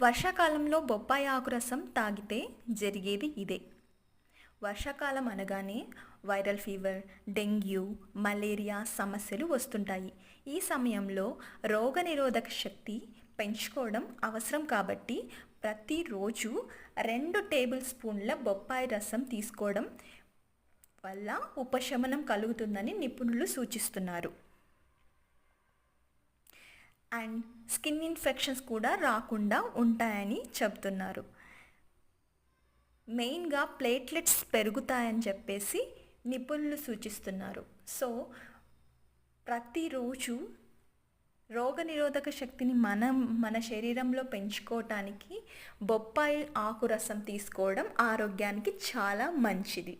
వర్షాకాలంలో బొప్పాయి ఆకు రసం తాగితే జరిగేది ఇదే. వర్షాకాలం అనగానే వైరల్ ఫీవర్ డెంగ్యూ మలేరియా సమస్యలు వస్తుంటాయి. ఈ సమయంలో రోగనిరోధక శక్తి పెంచుకోవడం అవసరం కాబట్టి ప్రతిరోజు రెండు టేబుల్ స్పూన్ల బొప్పాయి రసం తీసుకోవడం వల్ల ఉపశమనం కలుగుతుందని నిపుణులు సూచిస్తున్నారు. అండ్ స్కిన్ ఇన్ఫెక్షన్స్ కూడా రాకుండా ఉంటాయని చెప్తున్నారు. మెయిన్గా ప్లేట్లెట్స్ పెరుగుతాయని చెప్పేసి నిపుణులు సూచిస్తున్నారు. సో ప్రతిరోజు రోగనిరోధక శక్తిని మనం మన శరీరంలో పెంచుకోవటానికి బొప్పాయి ఆకు రసం తీసుకోవడం ఆరోగ్యానికి చాలా మంచిది.